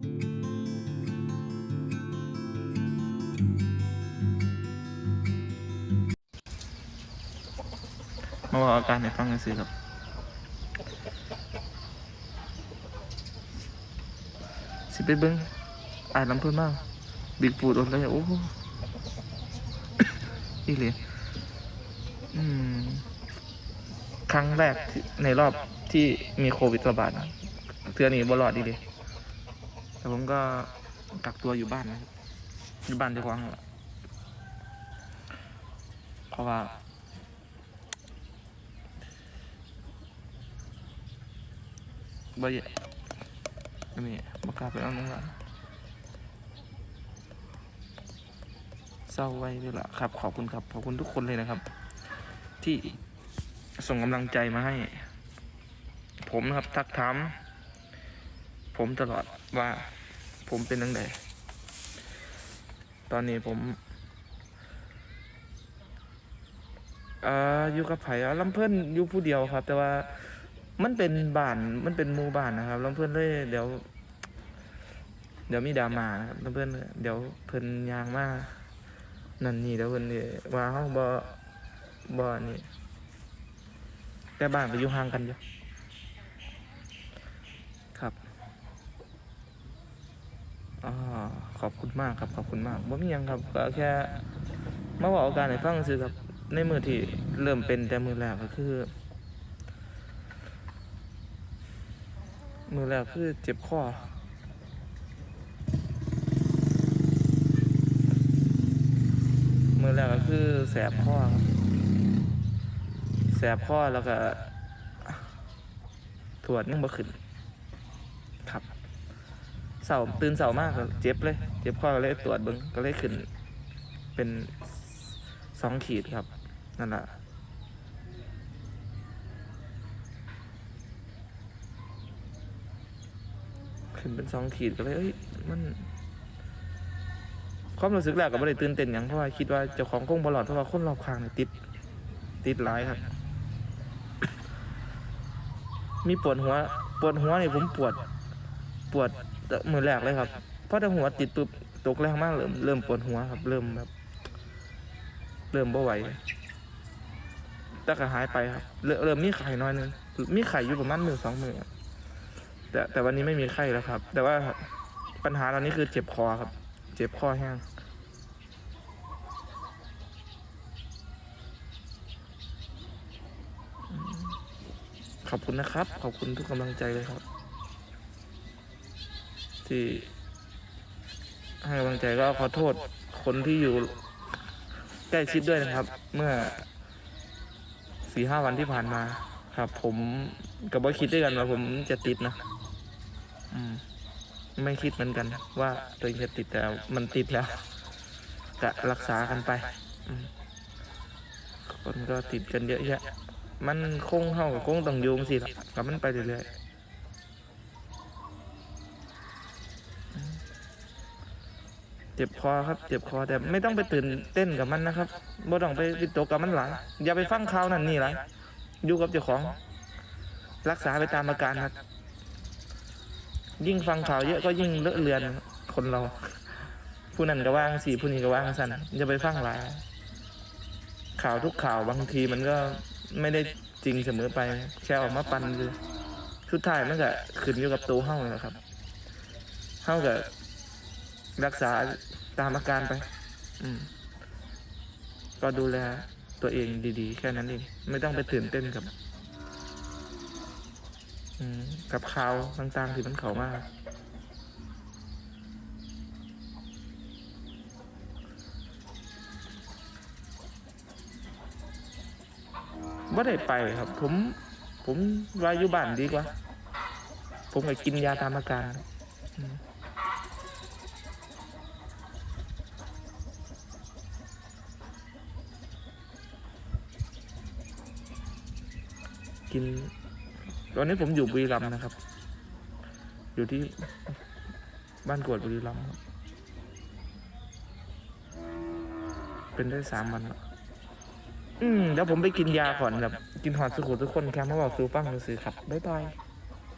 มาบอกอาการให้ฟังกันสิครับสิไปเบิ้งอ่านลำเพิ่นมากบิ๊กฟูดอดเลยโอ้โหอีเหลียอืมครั้งแรกในรอบที่มีโควิดระบาดนะเทือนี้บรอดดีเลย แต่ผมก็กักตัวอยู่บ้านนะครับอยู่บ้านเจ้าของนั่นแหละเพราะว่า บ่อยนนี้บกล้าไปเอาน้องลานเศร้าไว้ด้วยล่ะครับ ขอบคุณครับ ขอบคุณทุกคนเลยนะครับ ที่ส่งกำลังใจมาให้ ผมนะครับ ทักถาม ผมตลอดว่าผมเป็นยังไงตอนนี้ผมอ่ออยู่กับไผ่ลำเพิ่อนอยู่ผู้เดียวครับ แต่ว่ามันเป็นบ้านมันเป็นหมู่บ้านนะครับล้วเพื่อนเลยเดี๋ยว เดี๋ยวมีดราม่ารับแล้วเพื่อนเดี๋ยวเพิ่นยางมานั่นนี่เดี๋ยวเพิ่นนี่ว่าเฮาบ่บ่นี่แต่บ้านก็อยู่ห่างกันอยู่ครับอ๋อ ขอบคุณมากครับขอบคุณมากบ่มียังครับก็แค่มาบอกอาการให้ฟังซื่อครับในมือที่เริ่มเป็นแต่มือแรกก็คือ มือแรกคือเจ็บคอมือแรกก็คือแสบคอแสบคอแล้วก็ถวดยังบ่ขึ้น เสาตื่นเสามากเจ็บเลย เจ็บคอก็เลยตรวจเบิ้งก็เลยขึ้น เป็นสองขีดครับ นั่นแหละขึ้นเป็นสองขีดก็เลยเอ้ยมันความรู้สึกแรกก็ไม่ได้ตื่นเต้นอย่างเพราะว่าคิดว่าเจ้าของคงบอลลอดเพราะว่าคนรอบข้างเนี่ยติด ติดหลายครับ มีปวดหัว ปวดหัวนี่ผมปวด ปวด มือแรกเลยครับเพราะถ้าหัวติดปุ๊บตกแรงมากเริ่มเริ่มปวดหัวครับ เริ่มแบบ เริ่มบ่ไหวแต่ก็หายไปครับ เริ่มมีไข่น้อยนึงมีไข่อยู่ประมาณมือสองมือแต่แต่วันนี้ไม่มีไข้แล้วครับ แต่ว่าปัญหาตอนนี้คือเจ็บคอครับ เจ็บคอแห้งขอบคุณนะครับ ขอบคุณทุกกำลังใจเลยครับ ที่ให้กำลังใจก็ขอโทษคนที่อยู่ใกล้ชิดด้วยนะครับ เมื่อสี่ห้าวันที่ผ่านมา ครับ ผมกับว่าคิดด้วยกันว่าผมจะติดนะอืม ไม่คิดเหมือนกัน ว่าตัวเองจะติดแต่มันติดแล้วก็รักษากันไปคนก็ติดกันเยอะแยะ มันคงเข้ากับคงต้องโยงสิละกับมันไปเรื่อยๆ เจ็บคอครับ เจ็บคอแต่ไม่ต้องไปตื่นเต้นกับมันนะครับบ่ต้องไปวิตกกับมันหลายอย่าไปฟังข่าวนั่นนี่หลายอยู่กับเจ้าของ รักษาไปตามอาการครับ ยิ่งฟังข่าวเยอะก็ยิ่งเลอะเลือนคนเรา ผู้นั้นก็ว่างสี่ผู้นี้ก็ว่างสั้นอย่าไปฟังหลาย ข่าวทุกข่าวบางทีมันก็ไม่ได้จริงเสมอไปแค่ออกมาปันคือสุดท้ายมันก็ขึ้นอยู่กับตัวเฮาเลยครับเฮาก็ รักษาตามอาการไป อืม ก็ดูแลตัวเองดีๆ แค่นั้นเอง ไม่ต้องไปตื่นเต้นกับ อืม กับข่าวต่างๆที่มันเข้ามาว่าได้ไปครับ ผม ผมวาอยู่บ้านดีกว่า ผมก็กินยาตามอาการครับ กิน ตอนนี้ผมอยู่บุรีรัมย์นะครับ อยู่ที่บ้านกวดบุรีรัมย์เป็นได้สามวันแล้วอืมแล้วผมไปกินยาก่อนแบบกินหอดสุขุทุกคนแค่มาบอกซูปังซื้อครับ บ๊ายบาย